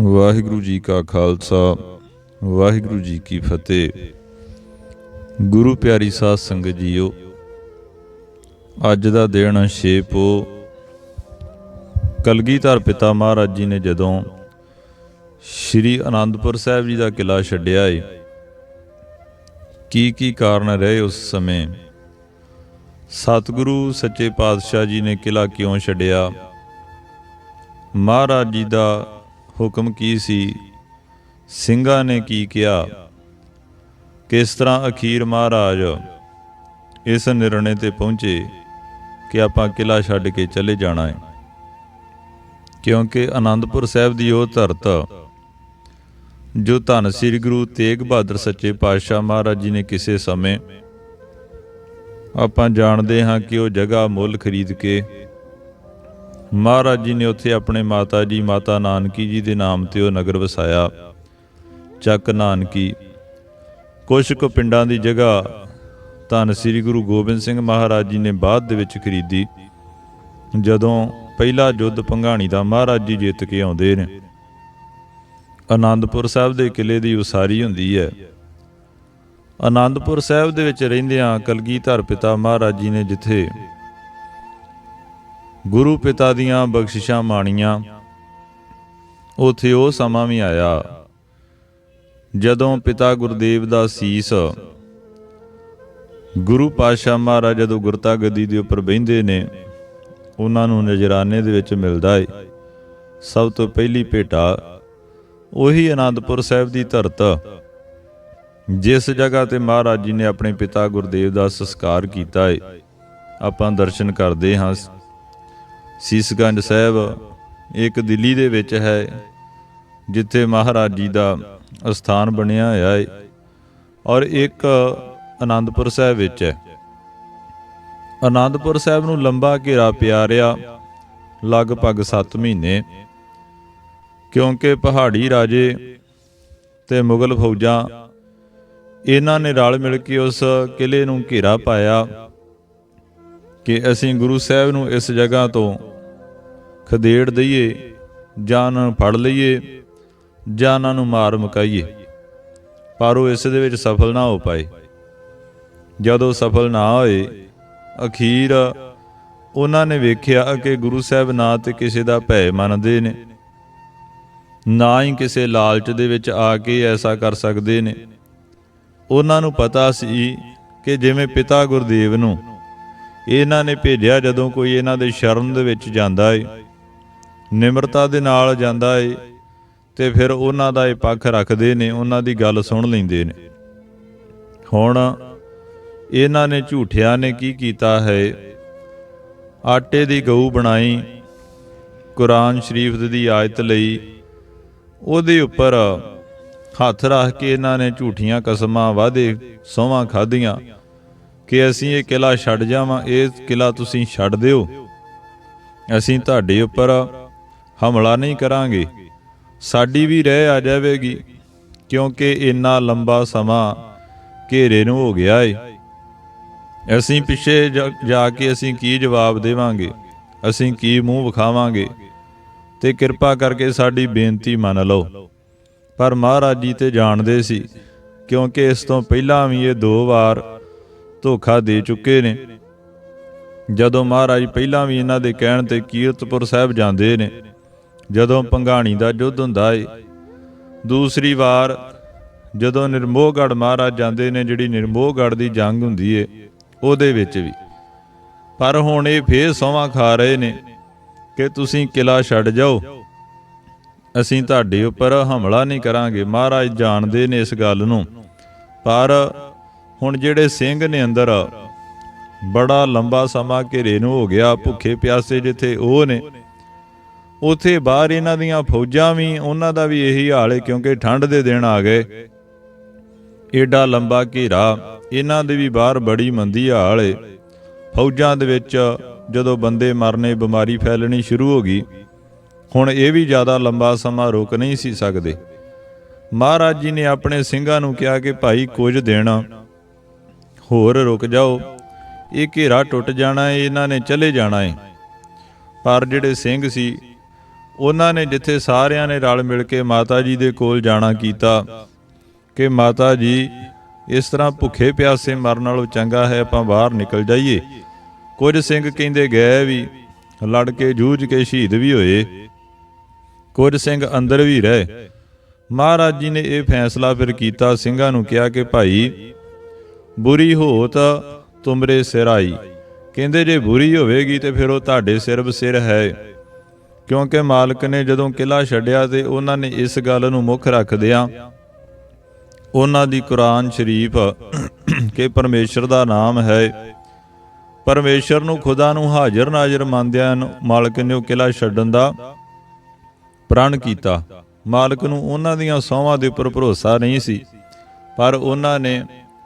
ਵਾਹਿਗੁਰੂ ਜੀ ਕਾ ਖਾਲਸਾ, ਵਾਹਿਗੁਰੂ ਜੀ ਕੀ ਫਤਿਹ। ਗੁਰੂ ਪਿਆਰੀ ਸਾਧ ਸੰਗਤ ਜੀਓ, ਅੱਜ ਦਾ ਦਿਨ 6 ਪੋ। ਕਲਗੀਧਰ ਪਿਤਾ ਮਹਾਰਾਜ ਜੀ ਨੇ ਜਦੋਂ ਸ਼੍ਰੀ ਅਨੰਦਪੁਰ ਸਾਹਿਬ ਜੀ ਦਾ ਕਿਲਾ ਛੱਡਿਆ ਏ ਕੀ ਕੀ ਕਾਰਨ ਰਹੇ ਉਸ ਸਮੇਂ? ਸਤਿਗੁਰੂ ਸੱਚੇ ਪਾਤਸ਼ਾਹ ਜੀ ਨੇ ਕਿਲਾ ਕਿਉਂ ਛੱਡਿਆ? ਮਹਾਰਾਜ ਜੀ ਦਾ ਹੁਕਮ ਕੀ ਸੀ? ਸਿੰਘਾਂ ਨੇ ਕੀ ਕਿਹਾ? ਕਿਸ ਤਰ੍ਹਾਂ ਅਖੀਰ ਮਹਾਰਾਜ ਇਸ ਨਿਰਣੇ ਤੇ ਪਹੁੰਚੇ ਕਿ ਆਪਾਂ ਕਿਲਾ ਛੱਡ ਕੇ ਚਲੇ ਜਾਣਾ ਹੈ? ਕਿਉਂਕਿ ਆਨੰਦਪੁਰ ਸਾਹਿਬ ਦੀ ਉਹ ਧਰਤ, ਜੋ ਧੰਨ ਸ੍ਰੀ ਗੁਰੂ ਤੇਗ ਬਹਾਦਰ ਸੱਚੇ ਪਾਤਸ਼ਾਹ ਮਹਾਰਾਜ ਜੀ ਨੇ ਕਿਸੇ ਸਮੇਂ ਆਪਾਂ ਜਾਣਦੇ ਹਾਂ ਕਿ ਉਹ ਜਗ੍ਹਾ ਮੁੱਲ ਖਰੀਦ ਕੇ ਮਹਾਰਾਜ ਜੀ ਨੇ ਉੱਥੇ ਆਪਣੇ ਮਾਤਾ ਜੀ, ਮਾਤਾ ਨਾਨਕੀ ਜੀ ਦੇ ਨਾਮ ਤੇ ਉਹ ਨਗਰ ਵਸਾਇਆ। ਚੱਕ ਨਾਨਕੀ ਕੁਝ ਕੁ ਪਿੰਡਾਂ ਦੀ ਜਗ੍ਹਾ ਧੰਨ ਸ੍ਰੀ ਗੁਰੂ ਗੋਬਿੰਦ ਸਿੰਘ ਮਹਾਰਾਜ ਜੀ ਨੇ ਬਾਅਦ ਦੇ ਵਿੱਚ ਖਰੀਦੀ। ਜਦੋਂ ਪਹਿਲਾ ਯੁੱਧ ਪੰਘਾਣੀ ਦਾ ਮਹਾਰਾਜ ਜੀ ਜਿੱਤ ਕੇ ਆਉਂਦੇ ਨੇ। ਆਨੰਦਪੁਰ ਸਾਹਿਬ ਦੇ ਕਿਲੇ ਦੀ ਉਸਾਰੀ ਹੁੰਦੀ ਹੈ। ਆਨੰਦਪੁਰ ਸਾਹਿਬ ਦੇ ਵਿੱਚ ਰਹਿੰਦਿਆਂ ਕਲਗੀਧਰ ਪਿਤਾ ਮਹਾਰਾਜ ਜੀ ਨੇ ਜਿੱਥੇ ਗੁਰੂ ਪਿਤਾ ਦੀਆਂ ਬਖਸ਼ਿਸ਼ਾਂ ਮਾਣੀਆਂ। ਉਥੇ ਉਹ ਸਮਾਂ ਵੀ ਆਇਆ ਜਦੋਂ ਪਿਤਾ ਗੁਰਦੇਵ ਦਾ ਸੀਸ ਗੁਰੂ ਪਾਤਸ਼ਾਹ ਮਹਾਰਾਜ ਜਦੋਂ ਗੁਰਤਾ ਗੱਦੀ ਦੇ ਉੱਪਰ ਬਹਿੰਦੇ ਨੇ, ਉਹਨਾਂ ਨੂੰ ਨਜ਼ਰਾਨੇ ਦੇ ਵਿੱਚ ਮਿਲਦਾ ਏ। ਸਭ ਤੋਂ ਪਹਿਲੀ ਭੇਟਾ ਉਹੀ ਆਨੰਦਪੁਰ ਸਾਹਿਬ ਦੀ ਧਰਤ। ਜਿਸ ਜਗ੍ਹਾ ਤੇ ਮਹਾਰਾਜ ਜੀ ਨੇ ਆਪਣੇ ਪਿਤਾ ਗੁਰਦੇਵ ਦਾ ਸੰਸਕਾਰ ਕੀਤਾ ਏ, ਆਪਾਂ ਦਰਸ਼ਨ ਕਰਦੇ ਹਾਂ। ਸੀਸਗੰਜ ਸਾਹਿਬ ਇੱਕ ਦਿੱਲੀ ਦੇ ਵਿੱਚ ਹੈ, ਜਿੱਥੇ ਮਹਾਰਾਜ ਜੀ ਦਾ ਅਸਥਾਨ ਬਣਿਆ ਹੋਇਆ ਹੈ ਔਰ ਇੱਕ ਆਨੰਦਪੁਰ ਸਾਹਿਬ ਵਿੱਚ ਹੈ। ਆਨੰਦਪੁਰ ਸਾਹਿਬ ਨੂੰ ਲੰਬਾ ਘੇਰਾ ਪਿਆ ਰਿਹਾ ਲਗਭਗ 7 ਮਹੀਨੇ, ਕਿਉਂਕਿ ਪਹਾੜੀ ਰਾਜੇ ਤੇ ਮੁਗਲ ਫੌਜਾਂ ਇਹਨਾਂ ਨੇ ਰਲ ਮਿਲ ਕੇ ਉਸ ਕਿਲੇ ਨੂੰ ਘੇਰਾ ਪਾਇਆ ਕਿ ਅਸੀਂ ਗੁਰੂ ਸਾਹਿਬ ਨੂੰ ਇਸ ਜਗ੍ਹਾ ਤੋਂ ਖਦੇੜ ਦਈਏ, ਜਾਂ ਉਹਨਾਂ ਨੂੰ ਫੜ ਲਈਏ, ਜਾਂ ਉਹਨਾਂ ਨੂੰ ਮਾਰ ਮੁਕਾਈਏ। ਪਰ ਉਹ ਇਸ ਦੇ ਵਿੱਚ ਸਫਲ ਨਾ ਹੋ ਪਾਏ। ਜਦੋਂ ਸਫਲ ਨਾ ਹੋਏ, ਅਖੀਰ ਉਹਨਾਂ ਨੇ ਵੇਖਿਆ ਕਿ ਗੁਰੂ ਸਾਹਿਬ ਨਾ ਤੇ ਕਿਸੇ ਦਾ ਭੈ ਮੰਨਦੇ ਨੇ, ਨਾ ਹੀ ਕਿਸੇ ਲਾਲਚ ਦੇ ਵਿੱਚ ਆ ਕੇ ਐਸਾ ਕਰ ਸਕਦੇ ਨੇ। ਉਹਨਾਂ ਨੂੰ ਪਤਾ ਸੀ ਕਿ ਜਿਵੇਂ ਪਿਤਾ ਗੁਰਦੇਵ ਨੂੰ ਇਹਨਾਂ ਨੇ ਭੇਜਿਆ ਜਦੋਂ ਕੋਈ ਇਹਨਾਂ ਦੇ ਸ਼ਰਨ ਦੇ ਵਿੱਚ ਜਾਂਦਾ ਏ, ਨਿਮਰਤਾ ਦੇ ਨਾਲ ਜਾਂਦਾ ਏ, ਤੇ ਫਿਰ ਉਹਨਾਂ ਦਾ ਇਹ ਪੱਖ ਰੱਖਦੇ ਨੇ, ਉਹਨਾਂ ਦੀ ਗੱਲ ਸੁਣ ਲੈਂਦੇ ਨੇ। ਹੁਣ ਇਹਨਾਂ ਨੇ ਝੂਠਿਆਂ ਨੇ ਕੀ ਕੀਤਾ ਹੈ? ਆਟੇ ਦੀ ਗਊ ਬਣਾਈ, ਕੁਰਾਨ ਸ਼ਰੀਫ ਦੀ ਆਇਤ ਲਈ, ਉਹਦੇ ਉੱਪਰ ਹੱਥ ਰੱਖ ਕੇ ਇਹਨਾਂ ਨੇ ਝੂਠੀਆਂ ਕਸਮਾਂ ਵਾਦੇ ਸੋਹਾਂ ਖਾਧੀਆਂ। ਕਿ ਅਸੀਂ ਇਹ ਕਿਲਾ ਛੱਡ ਜਾਵਾਂ, ਇਹ ਕਿਲਾ ਤੁਸੀਂ ਛੱਡ ਦਿਓ। ਅਸੀਂ ਤੁਹਾਡੇ ਉੱਪਰ ਹਮਲਾ ਨਹੀਂ ਕਰਾਂਗੇ। ਸਾਡੀ ਵੀ ਰਹਿ ਆ ਜਾਵੇਗੀ, ਕਿਉਂਕਿ ਇੰਨਾ ਲੰਬਾ ਸਮਾਂ ਘੇਰੇ ਨੂੰ ਹੋ ਗਿਆ ਏ। ਅਸੀਂ ਪਿੱਛੇ ਜਾ- ਜਾ ਕੇ ਅਸੀਂ ਕੀ ਜਵਾਬ ਦੇਵਾਂਗੇ? ਅਸੀਂ ਕੀ ਮੂੰਹ ਵਿਖਾਵਾਂਗੇ? ਤੇ ਕਿਰਪਾ ਕਰਕੇ ਸਾਡੀ ਬੇਨਤੀ ਮੰਨ ਲਓ। ਪਰ ਮਹਾਰਾਜ ਜੀ ਤੇ ਜਾਣਦੇ ਸੀ, ਕਿਉਂਕਿ ਇਸ ਤੋਂ ਪਹਿਲਾਂ ਵੀ ਇਹ ਦੋ ਵਾਰ ਧੋਖਾ ਦੇ ਚੁੱਕੇ ਨੇ। ਜਦੋਂ ਮਹਾਰਾਜ ਪਹਿਲਾਂ ਵੀ ਇਹਨਾਂ ਦੇ ਕਹਿਣ ਤੇ ਕੀਰਤਪੁਰ ਸਾਹਿਬ ਜਾਂਦੇ ਨੇ, ਜਦੋਂ ਪੰਘਾਣੀ ਦਾ ਯੁੱਧ ਹੁੰਦਾ ਏ, ਦੂਸਰੀ ਵਾਰ ਜਦੋਂ ਨਿਰਮੋਹਗੜ ਮਹਾਰਾਜ ਜਾਂਦੇ ਨੇ, ਜਿਹੜੀ ਨਿਰਮੋਹਗੜ ਦੀ ਜੰਗ ਹੁੰਦੀ ਏ, ਉਹਦੇ ਵਿੱਚ ਵੀ। ਪਰ ਹੁਣ ਇਹ ਫੇਰ ਸੌਵਾਂ ਖਾ ਰਹੇ ਨੇ ਕਿ ਤੁਸੀਂ ਕਿਲਾ ਛੱਡ ਜਾਓ। ਅਸੀਂ ਤੁਹਾਡੇ ਉੱਪਰ ਹਮਲਾ ਨਹੀਂ ਕਰਾਂਗੇ। ਮਹਾਰਾਜ ਜਾਣਦੇ ਨੇ ਇਸ ਗੱਲ ਨੂੰ। ਪਰ ਹੁਣ ਜਿਹੜੇ ਸਿੰਘ ਨੇ ਅੰਦਰ, ਬੜਾ ਲੰਬਾ ਸਮਾਂ ਘੇਰੇ ਨੂੰ ਹੋ ਗਿਆ ਭੁੱਖੇ ਪਿਆਸੇ ਜਿੱਥੇ ਉਹ ਨੇ। ਉਥੇ ਬਾਹਰ ਇਹਨਾਂ ਦੀਆਂ ਫੌਜਾਂ ਵੀ, ਉਹਨਾਂ ਦਾ ਵੀ ਇਹੀ ਹਾਲ ਹੈ ਕਿਉਂਕਿ ਠੰਡ ਦੇ ਦਿਨ ਆ ਗਏ। ਏਡਾ ਲੰਬਾ ਘੇਰਾ, ਇਹਨਾਂ ਦੇ ਵੀ ਬਾਹਰ ਬੜੀ ਮੰਦੀ ਹਾਲ ਹੈ। ਫੌਜਾਂ ਦੇ ਵਿੱਚ ਜਦੋਂ ਬੰਦੇ ਮਰਨੇ, ਬਿਮਾਰੀ ਫੈਲਣੀ ਸ਼ੁਰੂ ਹੋ ਗਈ, ਹੁਣ ਇਹ ਵੀ ਜ਼ਿਆਦਾ ਲੰਬਾ ਸਮਾਂ ਰੁਕ ਨਹੀਂ ਸੀ ਸਕਦੇ। ਮਹਾਰਾਜ ਜੀ ਨੇ ਆਪਣੇ ਸਿੰਘਾਂ ਨੂੰ ਕਿਹਾ ਕਿ ਭਾਈ ਕੁਝ ਦਿਨ ਹੋਰ ਰੁਕ ਜਾਓ। ਇਹ ਘੇਰਾ ਟੁੱਟ ਜਾਣਾ ਹੈ ਇਹਨਾਂ ਨੇ ਚਲੇ ਜਾਣਾ ਏ। ਪਰ ਜਿਹੜੇ ਸਿੰਘ ਸੀ, ਉਹਨਾਂ ਨੇ ਜਿੱਥੇ ਸਾਰਿਆਂ ਨੇ ਰਲ ਮਿਲ ਕੇ ਮਾਤਾ ਜੀ ਦੇ ਕੋਲ ਜਾਣਾ ਕੀਤਾ, ਕਿ ਮਾਤਾ ਜੀ ਇਸ ਤਰ੍ਹਾਂ ਭੁੱਖੇ ਪਿਆਸੇ ਮਰਨ ਨਾਲੋਂ ਚੰਗਾ ਹੈ, ਆਪਾਂ ਬਾਹਰ ਨਿਕਲ ਜਾਈਏ। ਕੁਝ ਸਿੰਘ ਕਹਿੰਦੇ ਗਏ ਵੀ, ਲੜ ਕੇ ਜੂਝ ਕੇ ਸ਼ਹੀਦ ਵੀ ਹੋਏ। ਕੁਝ ਸਿੰਘ ਅੰਦਰ ਵੀ ਰਹੇ। ਮਹਾਰਾਜ ਜੀ ਨੇ ਇਹ ਫੈਸਲਾ ਫਿਰ ਕੀਤਾ, ਸਿੰਘਾਂ ਨੂੰ ਕਿਹਾ ਕਿ ਭਾਈ ਬੁਰੀ ਹੋਤ ਤੁਮਰੇ ਸਿਰ ਆਈ। ਕਹਿੰਦੇ ਜੇ ਬੁਰੀ ਹੋਵੇਗੀ ਤੇ ਫਿਰ ਉਹ ਤੁਹਾਡੇ ਸਿਰ ਬਸਿਰ ਹੈ। ਕਿਉਂਕਿ ਮਾਲਕ ਨੇ ਜਦੋਂ ਕਿਲਾ ਛੱਡਿਆ ਤੇ ਉਹਨਾਂ ਨੇ ਇਸ ਗੱਲ ਨੂੰ ਮੁੱਖ ਰੱਖਦਿਆਂ ਉਹਨਾਂ ਦੀ ਕੁਰਾਨ ਸ਼ਰੀਫ ਕਿ ਪਰਮੇਸ਼ਰ ਦਾ ਨਾਮ ਹੈ। ਪਰਮੇਸ਼ਰ ਨੂੰ ਖੁਦਾ ਨੂੰ ਹਾਜ਼ਰ ਨਾਜ਼ਰ ਮੰਨਦਿਆਂ ਨੂੰ ਮਾਲਕ ਨੇ ਉਹ ਕਿਲਾ ਛੱਡਣ ਦਾ ਪ੍ਰਣ ਕੀਤਾ। ਮਾਲਕ ਨੂੰ ਉਹਨਾਂ ਦੀਆਂ ਸੌਵਾਂ ਦੇ ਉੱਪਰ ਭਰੋਸਾ ਨਹੀਂ ਸੀ। ਪਰ ਉਹਨਾਂ ਨੇ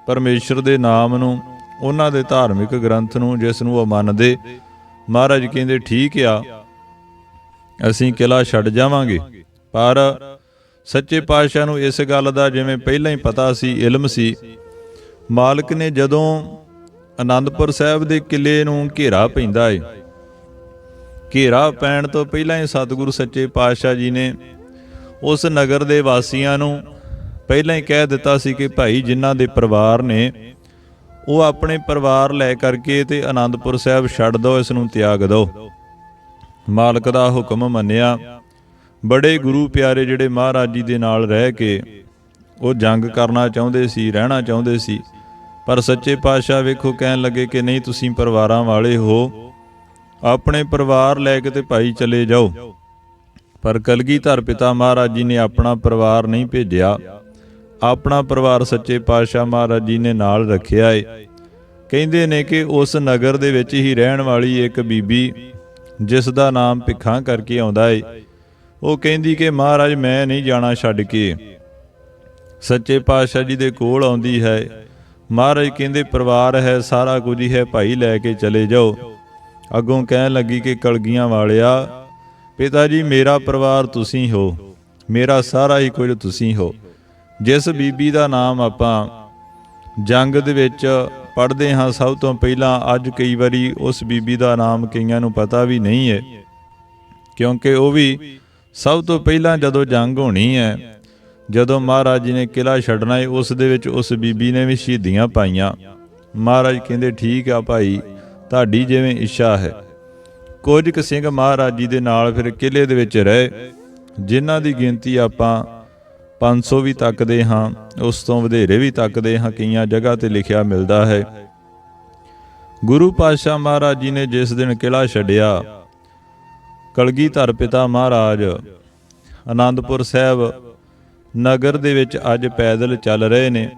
ਪਰਮੇਸ਼ਰ ਦੇ ਨਾਮ ਨੂੰ, ਉਹਨਾਂ ਦੇ ਧਾਰਮਿਕ ਗ੍ਰੰਥ ਨੂੰ ਜਿਸ ਨੂੰ ਉਹ ਮੰਨਦੇ, ਮਹਾਰਾਜ ਕਹਿੰਦੇ, ਠੀਕ ਆ, ਅਸੀਂ ਕਿਲਾ ਛੱਡ ਜਾਵਾਂਗੇ। ਪਰ ਸੱਚੇ ਪਾਤਸ਼ਾਹ ਨੂੰ ਇਸ ਗੱਲ ਦਾ ਜਿਵੇਂ ਪਹਿਲਾਂ ਹੀ ਪਤਾ ਸੀ, ਇਲਮ ਸੀ, ਮਾਲਕ ਨੇ ਜਦੋਂ ਆਨੰਦਪੁਰ ਸਾਹਿਬ ਦੇ ਕਿਲੇ ਨੂੰ ਘੇਰਾ ਪੈਂਦਾ ਏ, ਘੇਰਾ ਪੈਣ ਤੋਂ ਪਹਿਲਾਂ ਹੀ ਸਤਿਗੁਰੂ ਸੱਚੇ ਪਾਤਸ਼ਾਹ ਜੀ ਨੇ ਉਸ ਨਗਰ ਦੇ ਵਾਸੀਆਂ ਨੂੰ ਪਹਿਲਾਂ ਹੀ ਕਹਿ ਦਿੱਤਾ ਸੀ ਕਿ ਭਾਈ ਜਿਨ੍ਹਾਂ ਦੇ ਪਰਿਵਾਰ ਨੇ ਉਹ ਆਪਣੇ ਪਰਿਵਾਰ ਲੈ ਕਰਕੇ ਤੇ ਆਨੰਦਪੁਰ ਸਾਹਿਬ ਛੱਡ ਦਿਓ ਇਸ ਨੂੰ ਤਿਆਗ ਦਿਓ ਮਾਲਕ ਦਾ ਹੁਕਮ ਮੰਨਿਆ। ਬੜੇ ਗੁਰੂ ਪਿਆਰੇ ਜਿਹੜੇ ਮਹਾਰਾਜ ਜੀ ਦੇ ਨਾਲ ਰਹਿ ਕੇ ਉਹ ਜੰਗ ਕਰਨਾ ਚਾਹੁੰਦੇ ਸੀ, ਰਹਿਣਾ ਚਾਹੁੰਦੇ ਸੀ। ਪਰ ਸੱਚੇ ਪਾਤਸ਼ਾਹ ਵੇਖੋ ਕਹਿਣ ਲੱਗੇ ਕਿ ਨਹੀਂ, ਤੁਸੀਂ ਪਰਿਵਾਰਾਂ ਵਾਲੇ ਹੋ। ਆਪਣੇ ਪਰਿਵਾਰ ਲੈ ਕੇ ਤੇ ਭਾਈ ਚਲੇ ਜਾਓ। ਪਰ ਕਲਗੀਧਰ ਪਿਤਾ ਮਹਾਰਾਜ ਜੀ ਨੇ ਆਪਣਾ ਪਰਿਵਾਰ ਨਹੀਂ ਭੇਜਿਆ। ਆਪਣਾ ਪਰਿਵਾਰ ਸੱਚੇ ਪਾਤਸ਼ਾਹ ਮਹਾਰਾਜ ਜੀ ਨੇ ਨਾਲ ਰੱਖਿਆ ਏ। ਕਹਿੰਦੇ ਨੇ ਕਿ ਉਸ ਨਗਰ ਦੇ ਵਿੱਚ ਹੀ ਰਹਿਣ ਵਾਲੀ ਇੱਕ ਬੀਬੀ ਜਿਸ ਦਾ ਨਾਮ ਭਿੱਖਾਂ ਕਰਕੇ ਆਉਂਦਾ ਏ। ਉਹ ਕਹਿੰਦੀ ਕਿ ਮਹਾਰਾਜ, ਮੈਂ ਨਹੀਂ ਜਾਣਾ ਛੱਡ ਕੇ। ਸੱਚੇ ਪਾਤਸ਼ਾਹ ਜੀ ਦੇ ਕੋਲ ਆਉਂਦੀ ਹੈ। ਮਹਾਰਾਜ ਕਹਿੰਦੇ, ਪਰਿਵਾਰ ਹੈ, ਸਾਰਾ ਕੁਝ ਹੀ ਹੈ ਭਾਈ ਲੈ ਕੇ ਚਲੇ ਜਾਓ। ਅੱਗੋਂ ਕਹਿਣ ਲੱਗੀ ਕਿ ਕਲਗੀਆਂ ਵਾਲਿਆ, ਪਿਤਾ ਜੀ, ਮੇਰਾ ਪਰਿਵਾਰ ਤੁਸੀਂ ਹੋ। ਮੇਰਾ ਸਾਰਾ ਹੀ ਕੁਝ ਤੁਸੀਂ ਹੋ। ਜਿਸ ਬੀਬੀ ਦਾ ਨਾਮ ਆਪਾਂ ਜੰਗ ਦੇ ਵਿੱਚ ਪੜ੍ਹਦੇ ਹਾਂ, ਸਭ ਤੋਂ ਪਹਿਲਾਂ ਅੱਜ ਕਈ ਵਾਰੀ ਉਸ ਬੀਬੀ ਦਾ ਨਾਮ ਕਈਆਂ ਨੂੰ ਪਤਾ ਵੀ ਨਹੀਂ ਹੈ, ਕਿਉਂਕਿ ਉਹ ਵੀ ਸਭ ਤੋਂ ਪਹਿਲਾਂ ਜਦੋਂ ਜੰਗ ਹੋਣੀ ਹੈ, ਜਦੋਂ ਮਹਾਰਾਜ ਜੀ ਨੇ ਕਿਲਾ ਛੱਡਣਾ ਹੈ, ਉਸ ਦੇ ਵਿੱਚ ਉਸ ਬੀਬੀ ਨੇ ਵੀ ਸ਼ਹੀਦੀਆਂ ਪਾਈਆਂ। ਮਹਾਰਾਜ ਕਹਿੰਦੇ, ਠੀਕ ਆ ਭਾਈ, ਤੁਹਾਡੀ ਜਿਵੇਂ ਇੱਛਾ ਹੈ। ਕੁਝ ਕੁ ਸਿੰਘ ਮਹਾਰਾਜ ਜੀ ਦੇ ਨਾਲ ਫਿਰ ਕਿਲੇ ਦੇ ਵਿੱਚ ਰਹੇ, ਜਿਨ੍ਹਾਂ ਦੀ ਗਿਣਤੀ ਆਪਾਂ 500 ਵੀ ਤੱਕਦੇ ਹਾਂ, ਉਸ ਤੋਂ ਵਧੇਰੇ ਵੀ ਤੱਕਦੇ ਹਾਂ, ਕਈਆਂ ਜਗ੍ਹਾ ਤੇ ਲਿਖਿਆ ਮਿਲਦਾ ਹੈ। ਗੁਰੂ ਪਾਤਸ਼ਾਹ ਮਹਾਰਾਜ ਜੀ ਨੇ ਜਿਸ ਦਿਨ ਕਿਲਾ ਛੱਡਿਆ, ਕਲਗੀਧਰ ਪਿਤਾ ਮਹਾਰਾਜ ਆਨੰਦਪੁਰ ਸਾਹਿਬ ਨਗਰ ਦੇ ਵਿੱਚ ਅੱਜ ਪੈਦਲ ਚੱਲ ਰਹੇ ਨੇ।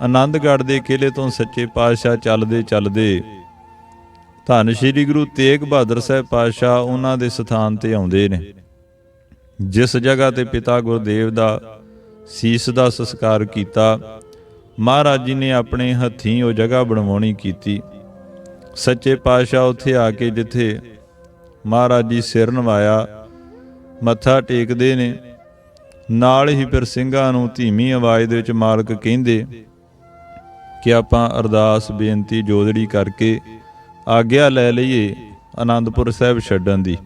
ਆਨੰਦਗੜ੍ਹ ਦੇ ਕਿਲੇ ਤੋਂ ਸੱਚੇ ਪਾਤਸ਼ਾਹ ਚੱਲਦੇ ਚੱਲਦੇ ਧੰਨ ਸ਼੍ਰੀ ਗੁਰੂ ਤੇਗ ਬਹਾਦਰ ਸਾਹਿਬ ਪਾਤਸ਼ਾਹ ਉਹਨਾਂ ਦੇ ਸਥਾਨ ਤੇ ਆਉਂਦੇ ਨੇ। ਜਿਸ ਜਗ੍ਹਾ ਤੇ ਪਿਤਾ ਗੁਰਦੇਵ ਦਾ ਸੀਸ ਦਾ ਸੰਸਕਾਰ ਕੀਤਾ, ਮਹਾਰਾਜ ਜੀ ਨੇ ਆਪਣੇ ਹੱਥੀਂ ਉਹ ਜਗ੍ਹਾ ਬਣਵਾਉਣੀ ਕੀਤੀ। ਸੱਚੇ ਪਾਤਸ਼ਾਹ ਉੱਥੇ ਆ ਕੇ ਜਿੱਥੇ ਮਹਾਰਾਜ ਜੀ ਸਿਰ ਨਵਾਇਆ, ਮੱਥਾ ਟੇਕਦੇ ਨੇ, ਨਾਲ ਹੀ ਫਿਰ ਸਿੰਘਾਂ ਨੂੰ ਧੀਮੀ ਆਵਾਜ਼ ਦੇ ਵਿੱਚ ਮਾਲਕ ਕਹਿੰਦੇ ਕਿ ਆਪਾਂ ਅਰਦਾਸ ਬੇਨਤੀ ਜੋਦੜੀ ਕਰਕੇ ਆਗਿਆ ਲੈ ਲਈਏ ਆਨੰਦਪੁਰ ਸਾਹਿਬ ਛੱਡਣ ਦੀ।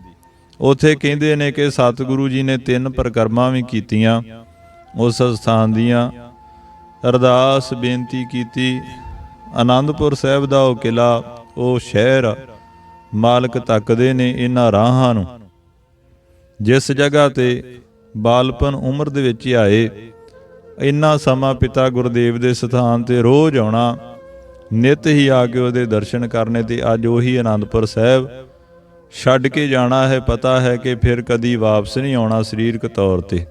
ਉਥੇ ਕਹਿੰਦੇ ਨੇ ਕਿ ਸਤਿਗੁਰੂ ਜੀ ਨੇ ਤਿੰਨ ਪ੍ਰਕਰਮਾਂ ਵੀ ਕੀਤੀਆਂ, ਉਸ ਸਥਾਨ ਦੀਆਂ। ਅਰਦਾਸ, ਬੇਨਤੀ ਕੀਤੀ। ਆਨੰਦਪੁਰ ਸਾਹਿਬ ਦਾ ਉਹ ਕਿਲਾ ਉਹ ਸ਼ਹਿਰ ਮਾਲਕ ਤੱਕਦੇ ਨੇ ਇਹਨਾਂ ਰਾਹਾਂ ਨੂੰ। ਜਿਸ ਜਗ੍ਹਾ ਤੇ ਬਾਲਪਨ ਉਮਰ ਦੇ ਵਿੱਚ ਹੀ ਆਏ, ਇੰਨਾ ਸਮਾਂ ਪਿਤਾ ਗੁਰਦੇਵ ਦੇ ਸਥਾਨ ਤੇ ਰੋਜ਼ ਆਉਣਾ, ਨਿਤ ਹੀ ਆ ਕੇ ਉਹਦੇ ਦਰਸ਼ਨ ਕਰਨੇ ਤੇ ਅੱਜ ਉਹੀ ਆਨੰਦਪੁਰ ਸਾਹਿਬ ਛੱਡ ਕੇ ਜਾਣਾ ਹੈ, ਪਤਾ ਹੈ ਕਿ ਫਿਰ ਕਦੀ ਵਾਪਸ ਨਹੀਂ ਆਉਣਾ ਸਰੀਰਕ ਤੌਰ ਤੇ।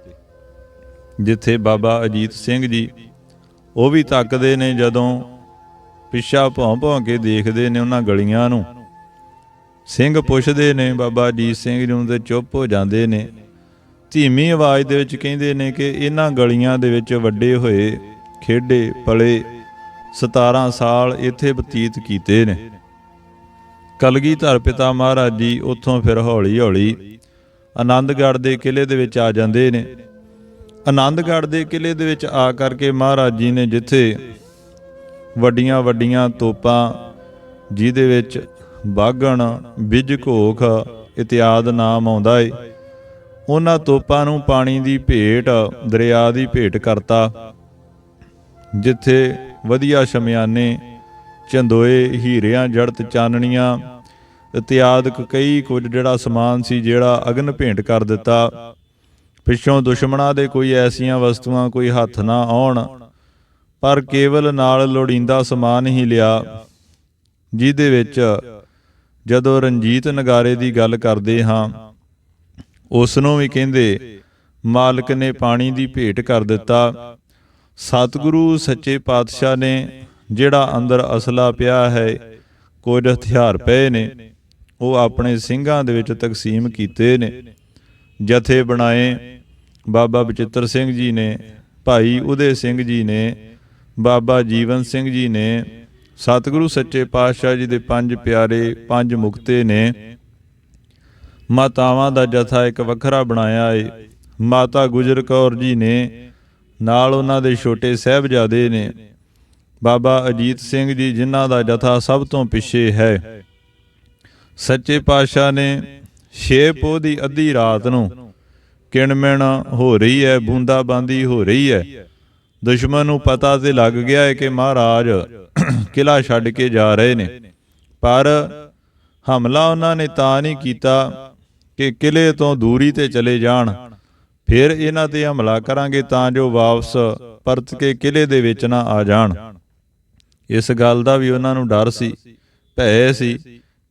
ਜਿੱਥੇ ਬਾਬਾ ਅਜੀਤ ਸਿੰਘ ਜੀ, ਉਹ ਵੀ ਤੱਕਦੇ ਨੇ ਜਦੋਂ ਪਿੱਛਾ ਭੌਂ ਭੌਂ ਕੇ ਦੇਖਦੇ ਨੇ ਉਹਨਾਂ ਗਲੀਆਂ ਨੂੰ। ਸਿੰਘ ਪੁੱਛਦੇ ਨੇ, ਬਾਬਾ ਅਜੀਤ ਸਿੰਘ ਜੀ ਨੂੰ ਤੇ ਚੁੱਪ ਹੋ ਜਾਂਦੇ ਨੇ। ਧੀਮੀ ਆਵਾਜ਼ ਦੇ ਵਿੱਚ ਕਹਿੰਦੇ ਨੇ ਕਿ ਇਹਨਾਂ ਗਲੀਆਂ ਦੇ ਵਿੱਚ ਵੱਡੇ ਹੋਏ, ਖੇਡੇ, ਪਲੇ 17 ਸਾਲ ਇੱਥੇ ਬਤੀਤ ਕੀਤੇ ਨੇ। ਕਲਗੀਧਰ ਪਿਤਾ ਮਹਾਰਾਜ ਜੀ ਉੱਥੋਂ ਫਿਰ ਹੌਲੀ ਹੌਲੀ ਆਨੰਦਗੜ੍ਹ ਦੇ ਕਿਲੇ ਦੇ ਵਿੱਚ ਆ ਜਾਂਦੇ ਨੇ। ਆਨੰਦਗੜ੍ਹ ਦੇ ਕਿਲੇ ਦੇ ਵਿੱਚ ਆ ਕਰਕੇ ਮਹਾਰਾਜ ਜੀ ਨੇ ਜਿੱਥੇ ਵੱਡੀਆਂ ਵੱਡੀਆਂ ਤੋਪਾਂ, ਜਿਹਦੇ ਵਿੱਚ ਬਾਗਣ, ਬਿਜ ਘੋਖ, ਇਤਿਆਦ ਨਾਮ ਆਉਂਦਾ ਏ, ਉਹਨਾਂ ਤੋਪਾਂ ਨੂੰ ਪਾਣੀ ਦੀ ਭੇਟ, ਦਰਿਆ ਦੀ ਭੇਟ ਕਰਤਾ, ਜਿੱਥੇ ਵਧੀਆ ਸ਼ਮਿਆਨੇ ਚੰਦੋਏ ਹੀਰਿਆਂ ਜੜਤ ਚਾਨਣੀਆਂ ਇਤਿਆਦਿਕ ਕਈ ਕੁਝ ਜਿਹੜਾ ਸਮਾਨ ਸੀ ਜਿਹੜਾ ਅਗਨ ਭੇਂਟ ਕਰ ਦਿੱਤਾ। ਪਿੱਛੋਂ ਦੁਸ਼ਮਣਾਂ ਦੇ ਕੋਈ ਐਸੀਆਂ ਵਸਤੂਆਂ ਕੋਈ ਹੱਥ ਨਾ ਆਉਣ, ਪਰ ਕੇਵਲ ਨਾਲ ਲੋੜੀਂਦਾ ਸਮਾਨ ਹੀ ਲਿਆ, ਜਿਹਦੇ ਵਿੱਚ ਜਦੋਂ ਰਣਜੀਤ ਨਗਾਰੇ ਦੀ ਗੱਲ ਕਰਦੇ ਹਾਂ ਉਸ ਨੂੰ ਵੀ ਕਹਿੰਦੇ, ਮਾਲਕ ਨੇ ਪਾਣੀ ਦੀ ਭੇਟ ਕਰ ਦਿੱਤਾ। ਸਤਿਗੁਰੂ ਸੱਚੇ ਪਾਤਸ਼ਾਹ ਨੇ ਜਿਹੜਾ ਅੰਦਰ ਅਸਲਾ ਪਿਆ ਹੈ ਕੁਝ ਹਥਿਆਰ ਪਏ ਨੇ, ਉਹ ਆਪਣੇ ਸਿੰਘਾਂ ਦੇ ਵਿੱਚ ਤਕਸੀਮ ਕੀਤੇ ਨੇ। ਜਥੇ ਬਣਾਏ, ਬਾਬਾ ਬਚਿੱਤਰ ਸਿੰਘ ਜੀ ਨੇ, ਭਾਈ ਉਦੇ ਸਿੰਘ ਜੀ ਨੇ, ਬਾਬਾ ਜੀਵਨ ਸਿੰਘ ਜੀ ਨੇ, ਸਤਿਗੁਰੂ ਸੱਚੇ ਪਾਤਸ਼ਾਹ ਜੀ ਦੇ ਪੰਜ ਪਿਆਰੇ, ਪੰਜ ਮੁਕਤੇ ਨੇ। ਮਾਤਾਵਾਂ ਦਾ ਜਥਾ ਇੱਕ ਵੱਖਰਾ ਬਣਾਇਆ ਏ। ਮਾਤਾ ਗੁਜਰ ਕੌਰ ਜੀ ਨੇ, ਨਾਲ ਉਹਨਾਂ ਦੇ ਛੋਟੇ ਸਹਿਬਜ਼ਾਦੇ ਨੇ। ਬਾਬਾ ਅਜੀਤ ਸਿੰਘ ਜੀ, ਜਿਨ੍ਹਾਂ ਦਾ ਜਥਾ ਸਭ ਤੋਂ ਪਿੱਛੇ ਹੈ। ਸੱਚੇ ਪਾਤਸ਼ਾਹ ਨੇ ਛੇ ਪੋਹ ਦੀ ਅੱਧੀ ਰਾਤ ਨੂੰ ਕਿਣਮਿਣ ਹੋ ਰਹੀ ਹੈ, ਬੂੰਦਾਬਾਂਦੀ ਹੋ ਰਹੀ ਹੈ। ਦੁਸ਼ਮਣ ਨੂੰ ਪਤਾ ਤੇ ਲੱਗ ਗਿਆ ਹੈ ਕਿ ਮਹਾਰਾਜ ਕਿਲਾ ਛੱਡ ਕੇ ਜਾ ਰਹੇ ਨੇ। ਪਰ ਹਮਲਾ ਉਹਨਾਂ ਨੇ ਤਾਂ ਨਹੀਂ ਕੀਤਾ ਕਿ ਕਿਲੇ ਤੋਂ ਦੂਰੀ ਤੇ ਚਲੇ ਜਾਣ। ਫਿਰ ਇਹਨਾਂ ਤੇ ਹਮਲਾ ਕਰਾਂਗੇ ਤਾਂ ਜੋ ਵਾਪਸ ਪਰਤ ਕੇ ਕਿਲੇ ਦੇ ਵਿੱਚ ਨਾ ਆ ਜਾਣ। ਇਸ ਗੱਲ ਦਾ ਵੀ ਉਹਨਾਂ ਨੂੰ ਡਰ ਸੀ, ਭੈ ਸੀ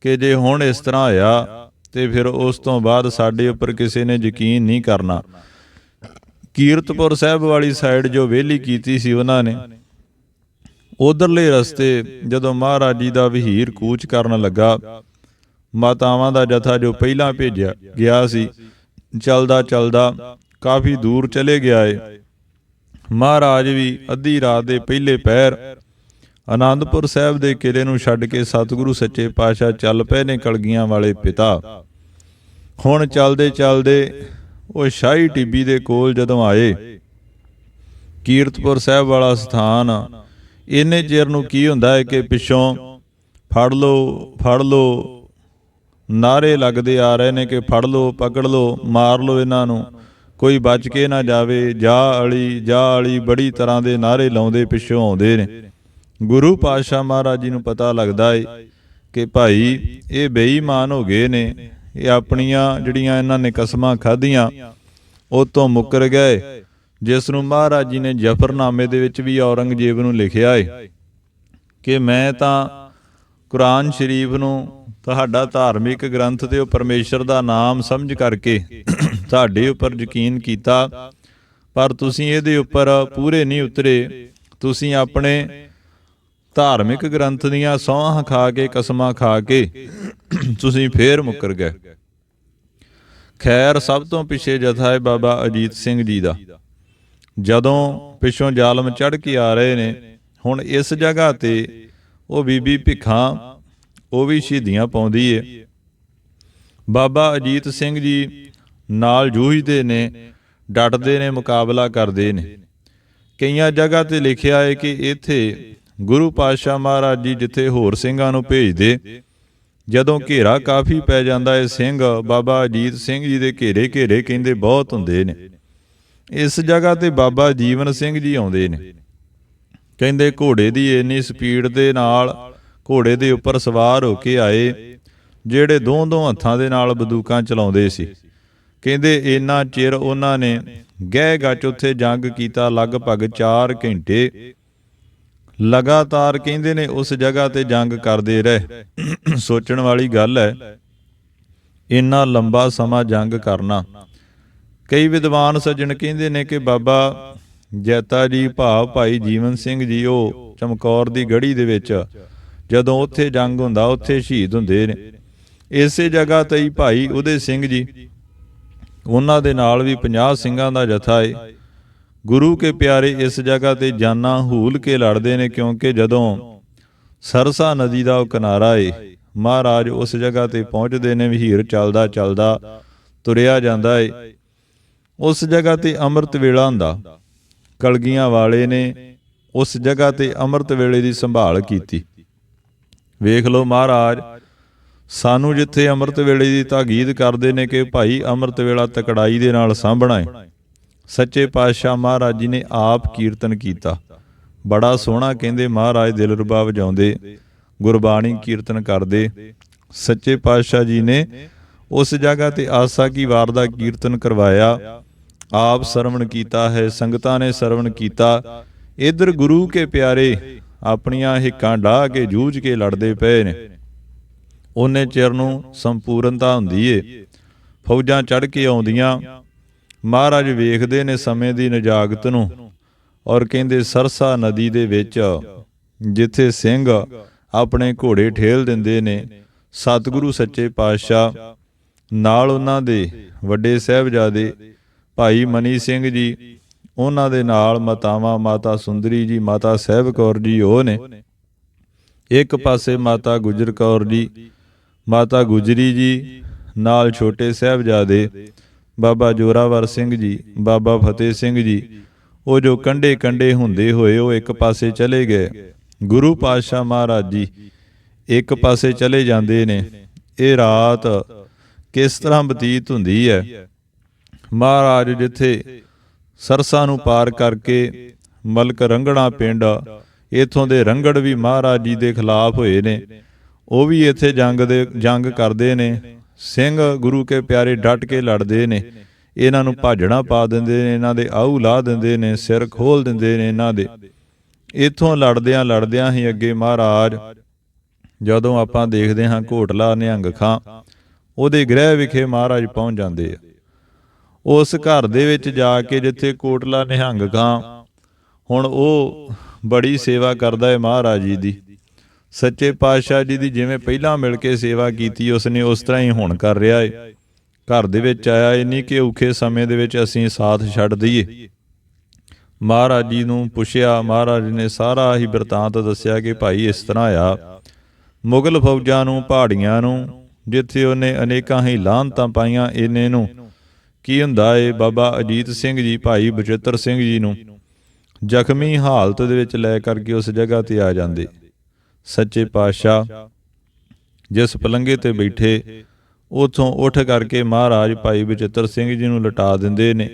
ਕਿ ਜੇ ਹੁਣ ਇਸ ਤਰ੍ਹਾਂ ਹੋਇਆ ਤੇ ਫਿਰ ਉਸ ਤੋਂ ਬਾਅਦ ਸਾਡੇ ਉੱਪਰ ਕਿਸੇ ਨੇ ਯਕੀਨ ਨਹੀਂ ਕਰਨਾ। ਕੀਰਤਪੁਰ ਸਾਹਿਬ ਵਾਲੀ ਸਾਈਡ ਜੋ ਵੇਲੀ ਕੀਤੀ ਸੀ ਉਹਨਾਂ ਨੇ, ਉਧਰਲੇ ਰਸਤੇ ਜਦੋਂ ਮਹਾਰਾਜ ਜੀ ਦਾ ਵਹੀਰ ਕੂਚ ਕਰਨ ਲੱਗਾ, ਮਾਤਾਵਾਂ ਦਾ ਜਥਾ ਜੋ ਪਹਿਲਾਂ ਭੇਜਿਆ ਗਿਆ ਸੀ, ਚਲਦਾ ਚਲਦਾ ਕਾਫੀ ਦੂਰ ਚਲੇ ਗਿਆ ਏ। ਮਹਾਰਾਜ ਵੀ ਅੱਧੀ ਰਾਤ ਦੇ ਪਹਿਲੇ ਪਹਿਰ ਆਨੰਦਪੁਰ ਸਾਹਿਬ ਦੇ ਕਿਲੇ ਨੂੰ ਛੱਡ ਕੇ ਸਤਿਗੁਰੂ ਸੱਚੇ ਪਾਤਸ਼ਾਹ ਚੱਲ ਪਏ ਨੇ ਕਲਗੀਆਂ ਵਾਲੇ ਪਿਤਾ। ਹੁਣ ਚੱਲਦੇ ਚੱਲਦੇ ਉਹ ਸ਼ਾਹੀ ਟਿੱਬੀ ਦੇ ਕੋਲ ਜਦੋਂ ਆਏ, ਕੀਰਤਪੁਰ ਸਾਹਿਬ ਵਾਲਾ ਸਥਾਨ, ਇੰਨੇ ਚਿਰ ਨੂੰ ਕੀ ਹੁੰਦਾ ਹੈ ਕਿ ਪਿੱਛੋਂ ਫੜ ਲਓ ਫੜ ਲਓ ਨਾਰੇ ਲੱਗਦੇ ਆ ਰਹੇ ਨੇ ਕਿ ਫੜ ਲਓ, ਪਕੜ ਲਓ, ਮਾਰ ਲਓ ਇਹਨਾਂ ਨੂੰ। ਕੋਈ ਬਚ ਕੇ ਨਾ ਜਾਵੇ, ਜਾ ਅਲੀ ਜਾ ਅਲੀ ਬੜੀ ਤਰ੍ਹਾਂ ਦੇ ਨਾਰੇ ਲਾਉਂਦੇ, ਪਿੱਛੋਂ ਆਉਂਦੇ ਨੇ। ਗੁਰੂ ਪਾਤਸ਼ਾਹ ਮਹਾਰਾਜ ਜੀ ਨੂੰ ਪਤਾ ਲੱਗਦਾ ਏ ਕਿ ਭਾਈ, ਇਹ ਬੇਈਮਾਨ ਹੋ ਗਏ ਨੇ। ਇਹ ਆਪਣੀਆਂ ਜਿਹੜੀਆਂ ਇਹਨਾਂ ਨੇ ਕਸਮਾਂ ਖਾਧੀਆਂ, ਉਹ ਤੋਂ ਮੁੱਕਰ ਗਏ। ਜਿਸ ਨੂੰ ਮਹਾਰਾਜ ਜੀ ਨੇ ਜਫਰਨਾਮੇ ਦੇ ਵਿੱਚ ਵੀ ਔਰੰਗਜ਼ੇਬ ਨੂੰ ਲਿਖਿਆ ਏ ਕਿ ਮੈਂ ਤਾਂ ਕੁਰਾਨ ਸ਼ਰੀਫ ਨੂੰ ਤੁਹਾਡਾ ਧਾਰਮਿਕ ਗ੍ਰੰਥ ਤੇ ਉਹ ਪਰਮੇਸ਼ਰ ਦਾ ਨਾਮ ਸਮਝ ਕਰਕੇ ਤੁਹਾਡੇ ਉੱਪਰ ਯਕੀਨ ਕੀਤਾ, ਪਰ ਤੁਸੀਂ ਇਹਦੇ ਉੱਪਰ ਪੂਰੇ ਨਹੀਂ ਉਤਰੇ। ਤੁਸੀਂ ਆਪਣੇ ਧਾਰਮਿਕ ਗ੍ਰੰਥ ਦੀਆਂ ਸੌਹਾਂ ਖਾ ਕੇ, ਕਸਮਾਂ ਖਾ ਕੇ ਤੁਸੀਂ ਫੇਰ ਮੁੱਕਰ ਗਏ। ਖੈਰ, ਸਭ ਤੋਂ ਪਿੱਛੇ ਜਥਾ ਹੈ ਬਾਬਾ ਅਜੀਤ ਸਿੰਘ ਜੀ ਦਾ। ਜਦੋਂ ਪਿੱਛੋਂ ਜ਼ਾਲਮ ਚੜ ਕੇ ਆ ਰਹੇ ਨੇ, ਹੁਣ ਇਸ ਜਗ੍ਹਾ ਤੇ ਉਹ ਬੀਬੀ ਭਿੱਖਾਂ, ਉਹ ਵੀ ਸ਼ਹੀਦੀਆਂ ਪਾਉਂਦੀ ਏ। ਬਾਬਾ ਅਜੀਤ ਸਿੰਘ ਜੀ ਨਾਲ ਜੂਝਦੇ ਨੇ, ਡਟਦੇ ਨੇ, ਮੁਕਾਬਲਾ ਕਰਦੇ ਨੇ। ਕਈਆਂ ਜਗ੍ਹਾ ਤੇ ਲਿਖਿਆ ਹੈ ਕਿ ਇੱਥੇ ਗੁਰੂ ਪਾਤਸ਼ਾਹ ਮਹਾਰਾਜ ਜੀ ਜਿੱਥੇ ਹੋਰ ਸਿੰਘਾਂ ਨੂੰ ਭੇਜਦੇ, ਜਦੋਂ ਘੇਰਾ ਕਾਫੀ ਪੈ ਜਾਂਦਾ ਏ ਸਿੰਘ ਬਾਬਾ ਅਜੀਤ ਸਿੰਘ ਜੀ ਦੇ ਘੇਰੇ ਘੇਰੇ ਕਹਿੰਦੇ ਬਹੁਤ ਹੁੰਦੇ ਨੇ। ਇਸ ਜਗ੍ਹਾ ਤੇ ਬਾਬਾ ਜੀਵਨ ਸਿੰਘ ਜੀ ਆਉਂਦੇ ਨੇ। ਕਹਿੰਦੇ ਘੋੜੇ ਦੀ ਇੰਨੀ ਸਪੀਡ ਦੇ ਨਾਲ ਘੋੜੇ ਦੇ ਉੱਪਰ ਸਵਾਰ ਹੋ ਕੇ ਆਏ, ਜਿਹੜੇ ਦੋ ਦੋ ਹੱਥਾਂ ਦੇ ਨਾਲ ਬੰਦੂਕਾਂ ਚਲਾਉਂਦੇ ਸੀ। ਕਹਿੰਦੇ ਇੰਨਾ ਚਿਰ ਉਹਨਾਂ ਨੇ ਗਹਿ ਗੱਚ ਉੱਥੇ ਜੰਗ ਕੀਤਾ, ਲਗਭਗ 4 ਘੰਟੇ ਲਗਾਤਾਰ ਕਹਿੰਦੇ ਨੇ, ਉਸ ਜਗ੍ਹਾ ਤੇ ਜੰਗ ਕਰਦੇ ਰਹੇ। ਸੋਚਣ ਵਾਲੀ ਗੱਲ ਹੈ, ਇੰਨਾ ਲੰਬਾ ਸਮਾਂ ਜੰਗ ਕਰਨਾ। ਕਈ ਵਿਦਵਾਨ ਸੱਜਣ ਕਹਿੰਦੇ ਨੇ ਕਿ ਬਾਬਾ ਜੈਤਾ ਜੀ, ਭਾਵ ਭਾਈ ਜੀਵਨ ਸਿੰਘ ਜੀ, ਉਹ ਚਮਕੌਰ ਦੀ ਗੜੀ ਦੇ ਵਿੱਚ ਜਦੋਂ ਉੱਥੇ ਜੰਗ ਹੁੰਦਾ, ਉੱਥੇ ਸ਼ਹੀਦ ਹੁੰਦੇ ਨੇ। ਇਸੇ ਜਗ੍ਹਾ ਤੇ ਹੀ ਭਾਈ ਉਹਦੇ ਸਿੰਘ ਜੀ, ਉਹਨਾਂ ਦੇ ਨਾਲ ਵੀ 50 ਸਿੰਘਾਂ ਦਾ ਜਥਾ ਏ। ਗੁਰੂ ਕੇ ਪਿਆਰੇ ਇਸ ਜਗ੍ਹਾ ਤੇ ਜਾਨਾਂ ਹੂਲ ਕੇ ਲੜਦੇ ਨੇ ਕਿਉਂਕਿ ਜਦੋਂ ਸਰਸਾ ਨਦੀ ਦਾ ਉਹ ਕਿਨਾਰਾ ਏ, ਮਹਾਰਾਜ ਉਸ ਜਗ੍ਹਾ ਤੇ ਪਹੁੰਚਦੇ ਨੇ, ਵਹੀਰ ਚੱਲਦਾ ਚੱਲਦਾ ਤੁਰਿਆ ਜਾਂਦਾ ਏ। ਉਸ ਜਗ੍ਹਾ ਤੇ ਅੰਮ੍ਰਿਤ ਵੇਲਾ ਹੁੰਦਾ। ਕਲਗੀਆਂ ਵਾਲੇ ਨੇ ਉਸ ਜਗ੍ਹਾ ਤੇ ਅੰਮ੍ਰਿਤ ਵੇਲੇ ਦੀ ਸੰਭਾਲ ਕੀਤੀ। ਵੇਖ ਲਓ ਮਹਾਰਾਜ, ਸਾਨੂੰ ਜਿੱਥੇ ਅੰਮ੍ਰਿਤ ਵੇਲੇ ਦੀ ਤਾਕੀਦ ਕਰਦੇ ਨੇ ਕਿ ਭਾਈ ਅੰਮ੍ਰਿਤ ਵੇਲਾ ਤਕੜਾਈ ਦੇ ਨਾਲ ਸਾਂਭਣਾ ਹੈ ਸੱਚੇ ਪਾਤਸ਼ਾਹ ਮਹਾਰਾਜ ਜੀ ਨੇ ਆਪ ਕੀਰਤਨ ਕੀਤਾ। ਬੜਾ ਸੋਹਣਾ ਕਹਿੰਦੇ ਮਹਾਰਾਜ ਦਿਲਰਬਾ ਵਜਾਉਂਦੇ, ਗੁਰਬਾਣੀ ਕੀਰਤਨ ਕਰਦੇ। ਸੱਚੇ ਪਾਤਸ਼ਾਹ ਜੀ ਨੇ ਉਸ ਜਗ੍ਹਾ ਤੇ ਆਸਾ ਕੀ ਵਾਰ ਦਾ ਕੀਰਤਨ ਕਰਵਾਇਆ। ਆਪ ਸਰਵਣ ਕੀਤਾ ਹੈ, ਸੰਗਤਾਂ ਨੇ ਸਰਵਣ ਕੀਤਾ। ਇਧਰ ਗੁਰੂ ਕੇ ਪਿਆਰੇ ਆਪਣੀਆਂ ਹਿੱਕਾਂ ਢਾਹ ਕੇ ਜੂਝ ਕੇ ਲੜਦੇ ਪਏ ਨੇ। ਉਹਨੇ ਚਿਰ ਨੂੰ ਸੰਪੂਰਨਤਾ ਹੁੰਦੀ ਏ। ਫੌਜਾਂ ਚੜ ਕੇ ਆਉਂਦੀਆਂ ਮਹਾਰਾਜ ਵੇਖਦੇ ਨੇ ਸਮੇਂ ਦੀ ਨਜਾਗਤ ਨੂੰ ਔਰ ਕਹਿੰਦੇ ਸਰਸਾ ਨਦੀ ਦੇ ਵਿੱਚ ਜਿੱਥੇ ਸਿੰਘ ਆਪਣੇ ਘੋੜੇ ਠੇਲ ਦਿੰਦੇ ਨੇ, ਸਤਿਗੁਰੂ ਸੱਚੇ ਪਾਤਸ਼ਾਹ, ਨਾਲ ਉਹਨਾਂ ਦੇ ਵੱਡੇ ਸਾਹਿਬਜ਼ਾਦੇ ਭਾਈ ਮਨੀ ਸਿੰਘ ਜੀ, ਉਹਨਾਂ ਦੇ ਨਾਲ ਮਾਤਾਵਾਂ ਮਾਤਾ ਸੁੰਦਰੀ ਜੀ, ਮਾਤਾ ਸਾਹਿਬ ਕੌਰ ਜੀ ਉਹ ਨੇ। ਇੱਕ ਪਾਸੇ ਮਾਤਾ ਗੁਜਰ ਕੌਰ ਜੀ, ਮਾਤਾ ਗੁਜਰੀ ਜੀ, ਨਾਲ ਛੋਟੇ ਸਾਹਿਬਜ਼ਾਦੇ ਬਾਬਾ ਜੋਰਾਵਰ ਸਿੰਘ ਜੀ, ਬਾਬਾ ਫਤਿਹ ਸਿੰਘ ਜੀ। ਉਹ ਜੋ ਕੰਡੇ ਕੰਡੇ ਹੁੰਦੇ ਹੋਏ ਉਹ ਇੱਕ ਪਾਸੇ ਚਲੇ ਗਏ। ਗੁਰੂ ਪਾਤਸ਼ਾਹ ਮਹਾਰਾਜ ਜੀ, ਇੱਕ ਪਾਸੇ ਚਲੇ ਜਾਂਦੇ ਨੇ। ਇਹ ਰਾਤ ਕਿਸ ਤਰ੍ਹਾਂ ਬਤੀਤ ਹੁੰਦੀ ਹੈ? ਮਹਾਰਾਜ ਜਿੱਥੇ ਸਰਸਾ ਨੂੰ ਪਾਰ ਕਰਕੇ ਮਲਕ ਰੰਗਣਾ ਪਿੰਡ ਇਥੋਂ ਦੇ ਰੰਗੜ ਵੀ ਮਹਾਰਾਜ ਜੀ ਦੇ ਖਿਲਾਫ ਹੋਏ ਨੇ। ਉਹ ਵੀ ਇੱਥੇ ਜੰਗ ਦੇ, ਜੰਗ ਕਰਦੇ ਨੇ। ਸਿੰਘ ਗੁਰੂ ਕੇ ਪਿਆਰੇ ਡਟ ਕੇ ਲੜਦੇ ਨੇ। ਇਹਨਾਂ ਨੂੰ ਭਾਜਣਾ ਪਾ ਦਿੰਦੇ ਨੇ, ਇਹਨਾਂ ਦੇ ਆਹੂ ਲਾ ਦਿੰਦੇ ਨੇ, ਸਿਰ ਖੋਲ ਦਿੰਦੇ ਨੇ ਇਹਨਾਂ ਦੇ। ਇਥੋਂ ਲੜਦਿਆਂ ਲੜਦਿਆਂ ਹੀ ਅੱਗੇ ਮਹਾਰਾਜ, ਜਦੋਂ ਆਪਾਂ ਦੇਖਦੇ ਹਾਂ ਘੋਟਲਾ ਨਿਹੰਗ ਖਾਂ, ਉਹਦੇ ਗ੍ਰਹਿ ਵਿਖੇ ਮਹਾਰਾਜ ਪਹੁੰਚ ਜਾਂਦੇ ਆ। ਉਸ ਘਰ ਦੇ ਵਿੱਚ ਜਾ ਕੇ ਜਿੱਥੇ ਕੋਟਲਾ ਨਿਹੰਗ ਖਾਂ, ਹੁਣ ਉਹ ਬੜੀ ਸੇਵਾ ਕਰਦਾ ਹੈ ਮਹਾਰਾਜ ਜੀ ਦੀ। ਸੱਚੇ ਪਾਤਸ਼ਾਹ ਜੀ ਦੀ ਜਿਵੇਂ ਪਹਿਲਾਂ ਮਿਲ ਕੇ ਸੇਵਾ ਕੀਤੀ, ਉਸਨੇ ਉਸ ਤਰ੍ਹਾਂ ਹੀ ਹੁਣ ਕਰ ਰਿਹਾ ਏ। ਘਰ ਦੇ ਵਿੱਚ ਆਇਆ ਇਹ ਨਹੀਂ ਕਿ ਔਖੇ ਸਮੇਂ ਦੇ ਵਿੱਚ ਅਸੀਂ ਸਾਥ ਛੱਡ ਦਈਏ। ਮਹਾਰਾਜ ਜੀ ਨੂੰ ਪੁੱਛਿਆ, ਮਹਾਰਾਜ ਨੇ ਸਾਰਾ ਹੀ ਬਿਰਤਾਂਤ ਦੱਸਿਆ ਕਿ ਭਾਈ ਇਸ ਤਰ੍ਹਾਂ ਆ। ਮੁਗਲ ਫੌਜਾਂ ਨੂੰ, ਪਹਾੜੀਆਂ ਨੂੰ, ਜਿੱਥੇ ਉਹਨੇ ਅਨੇਕਾਂ ਹੀ ਲਾਹਨਤਾਂ ਪਾਈਆਂ ਇਹਨੇ ਨੂੰ। ਕੀ ਹੁੰਦਾ ਏ ਬਾਬਾ ਅਜੀਤ ਸਿੰਘ ਜੀ, ਭਾਈ ਬਚਿੱਤਰ ਸਿੰਘ ਜੀ ਨੂੰ? ਜ਼ਖਮੀ ਹਾਲਤ ਦੇ ਵਿੱਚ ਲੈ ਕਰਕੇ ਉਸ ਜਗ੍ਹਾ ਤੇ ਆ ਜਾਂਦੇ। ਸੱਚੇ ਪਾਤਸ਼ਾਹ, ਜਿਸ ਪਲੰਗੇ ਤੇ ਬੈਠੇ, ਉਥੋਂ ਉੱਠ ਕਰਕੇ ਮਹਾਰਾਜ ਭਾਈ ਬਚਿੱਤਰ ਸਿੰਘ ਜੀ ਨੂੰ ਲਟਾ ਦਿੰਦੇ ਨੇ।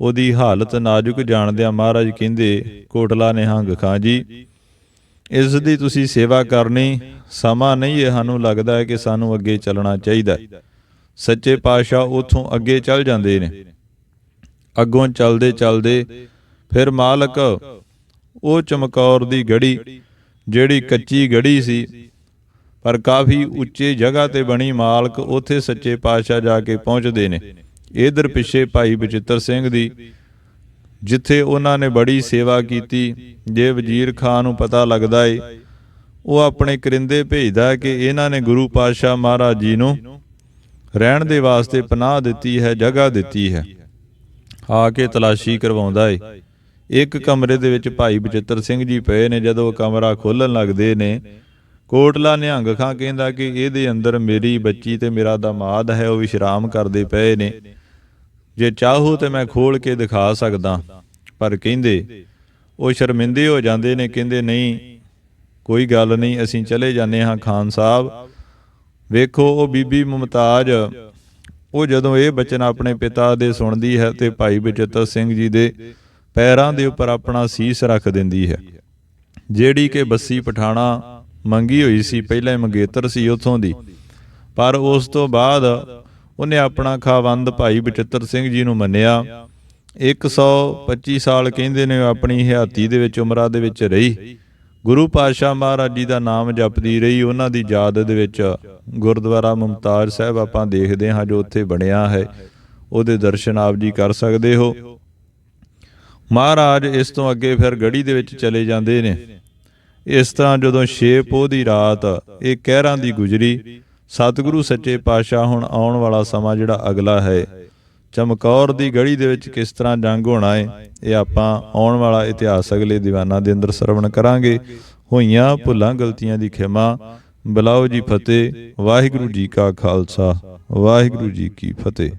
ਉਹਦੀ ਹਾਲਤ ਨਾਜ਼ੁਕ ਜਾਣਦਿਆਂ ਮਹਾਰਾਜ ਕਹਿੰਦੇ, ਕੋਟਲਾ ਨਿਹੰਗ ਖਾਂ ਜੀ। ਇਸ ਦੀ ਤੁਸੀਂ ਸੇਵਾ ਕਰਨੀ, ਸਮਾਂ ਨਹੀਂ ਹੈ ਸਾਨੂੰ ਲੱਗਦਾ ਹੈ ਕਿ ਸਾਨੂੰ ਅੱਗੇ ਚੱਲਣਾ ਚਾਹੀਦਾ। ਸੱਚੇ ਪਾਤਸ਼ਾਹ ਉਥੋਂ ਅੱਗੇ ਚੱਲ ਜਾਂਦੇ ਨੇ। ਅੱਗੋਂ ਚੱਲਦੇ ਚੱਲਦੇ ਫਿਰ ਮਾਲਕ ਉਹ ਚਮਕੌਰ ਦੀ ਗੜੀ ਜਿਹੜੀ ਕੱਚੀ ਗੜੀ ਸੀ, ਪਰ ਕਾਫੀ ਉੱਚੇ ਜਗ੍ਹਾ ਤੇ ਬਣੀ ਮਾਲਕ ਉੱਥੇ ਸੱਚੇ ਪਾਤਸ਼ਾਹ ਜਾ ਕੇ ਪਹੁੰਚਦੇ ਨੇ। ਇਧਰ ਪਿੱਛੇ ਭਾਈ ਬਚਿੱਤਰ ਸਿੰਘ ਦੀ, ਜਿੱਥੇ ਉਹਨਾਂ ਨੇ ਬੜੀ ਸੇਵਾ ਕੀਤੀ, ਜੇ ਵਜ਼ੀਰ ਖਾਨ ਨੂੰ ਪਤਾ ਲੱਗਦਾ ਏ, ਉਹ ਆਪਣੇ ਕਰਿੰਦੇ ਭੇਜਦਾ ਹੈ ਕਿ ਇਹਨਾਂ ਨੇ ਗੁਰੂ ਪਾਤਸ਼ਾਹ ਮਹਾਰਾਜ ਜੀ ਨੂੰ ਰਹਿਣ ਦੇ ਵਾਸਤੇ ਪਨਾਹ ਦਿੱਤੀ ਹੈ, ਜਗ੍ਹਾ ਦਿੱਤੀ ਹੈ। ਆ ਕੇ ਤਲਾਸ਼ੀ ਕਰਵਾਉਂਦਾ ਏ। ਇੱਕ ਕਮਰੇ ਦੇ ਵਿੱਚ ਭਾਈ ਬਚਿੱਤਰ ਸਿੰਘ ਜੀ ਪਏ ਨੇ, ਜਦੋਂ ਕਮਰਾ ਖੋਲਣ ਲੱਗਦੇ ਨੇ, ਕੋਟਲਾ ਨਿਹੰਗ ਖਾਂ ਕਹਿੰਦਾ ਕਿ ਇਹਦੇ ਅੰਦਰ ਮੇਰੀ ਬੱਚੀ ਤੇ ਮੇਰਾ ਦਮਾਦ ਹੈ, ਉਹ ਵਿਸ਼ਰਾਮ ਕਰਦੇ ਪਏ ਨੇ। ਜੇ ਚਾਹੋ ਤੇ ਮੈਂ ਖੋਲ ਕੇ ਦਿਖਾ ਸਕਦਾ। ਪਰ ਕਹਿੰਦੇ, ਉਹ ਸ਼ਰਮਿੰਦੇ ਹੋ ਜਾਂਦੇ ਨੇ, ਕਹਿੰਦੇ, ਨਹੀਂ, ਕੋਈ ਗੱਲ ਨਹੀਂ, ਅਸੀਂ ਚਲੇ ਜਾਂਦੇ ਹਾਂ ਖਾਨ ਸਾਹਿਬ। ਵੇਖੋ, ਉਹ ਬੀਬੀ ਮੁਮਤਾਜ, ਉਹ ਜਦੋਂ ਇਹ ਬਚਨ ਆਪਣੇ ਪਿਤਾ ਦੇ ਸੁਣਦੀ ਹੈ ਤੇ ਭਾਈ ਬਚਿੱਤਰ ਸਿੰਘ ਜੀ ਦੇ ਪੈਰਾਂ ਦੇ ਉੱਪਰ ਆਪਣਾ ਸੀਸ ਰੱਖ ਦਿੰਦੀ ਹੈ। ਜਿਹੜੀ ਕਿ ਬੱਸੀ ਪਠਾਣਾ ਮੰਗੀ ਹੋਈ ਸੀ, ਪਹਿਲਾਂ ਹੀ ਮੰਗੇਤਰ ਸੀ ਉਥੋਂ ਦੀ। ਪਰ ਉਸ ਤੋਂ ਬਾਅਦ ਉਹਨੇ ਆਪਣਾ ਖਾਵੰਦ ਭਾਈ ਬਚਿੱਤਰ ਸਿੰਘ ਜੀ ਨੂੰ ਮੰਨਿਆ। 125 ਸਾਲ ਕਹਿੰਦੇ ਨੇ ਉਹ ਆਪਣੀ ਹਯਾਤੀ ਦੇ ਵਿੱਚ, ਉਮਰਾਂ ਦੇ ਵਿੱਚ ਰਹੀ। ਗੁਰੂ ਪਾਤਸ਼ਾਹ ਮਹਾਰਾਜ ਜੀ ਦਾ ਨਾਮ ਜਪਦੀ ਰਹੀ। ਉਹਨਾਂ ਦੀ ਯਾਦ ਦੇ ਵਿੱਚ ਗੁਰਦੁਆਰਾ ਮੁਮਤਾਜ ਸਾਹਿਬ ਆਪਾਂ ਦੇਖਦੇ ਹਾਂ ਜੋ ਉੱਥੇ ਬਣਿਆ ਹੈ। ਉਹਦੇ ਦਰਸ਼ਨ ਆਪ ਜੀ ਕਰ ਸਕਦੇ ਹੋ। ਮਹਾਰਾਜ ਇਸ ਤੋਂ ਅੱਗੇ ਫਿਰ ਗੜੀ ਦੇ ਵਿੱਚ ਚਲੇ ਜਾਂਦੇ ਨੇ। ਇਸ ਤਰ੍ਹਾਂ ਜਦੋਂ ਛੇ ਪੋਹ ਦੀ ਰਾਤ, ਇਹ ਕਹਿਰਾਂ ਦੀ ਗੁਜਰੀ, ਸਤਿਗੁਰੂ ਸੱਚੇ ਪਾਤਸ਼ਾਹ ਹੁਣ ਆਉਣ ਵਾਲਾ ਸਮਾਂ ਜਿਹੜਾ ਅਗਲਾ ਹੈ, ਚਮਕੌਰ ਦੀ ਗੜੀ ਦੇ ਵਿੱਚ ਕਿਸ ਤਰ੍ਹਾਂ ਜੰਗ ਹੋਣਾ ਹੈ ਇਹ ਆਪਾਂ ਆਉਣ ਵਾਲਾ ਇਤਿਹਾਸ ਅਗਲੇ ਦੀਵਾਨਾਂ ਦੇ ਅੰਦਰ ਸਰਵਣ ਕਰਾਂਗੇ। ਹੋਈਆਂ ਭੁੱਲਾਂ ਗਲਤੀਆਂ ਦੀ ਖਿਮਾ, ਬਲਾਓ ਜੀ ਫਤਿਹ, ਵਾਹਿਗੁਰੂ ਜੀ ਕਾ ਖਾਲਸਾ, ਵਾਹਿਗੁਰੂ ਜੀ ਕੀ ਫਤਿਹ।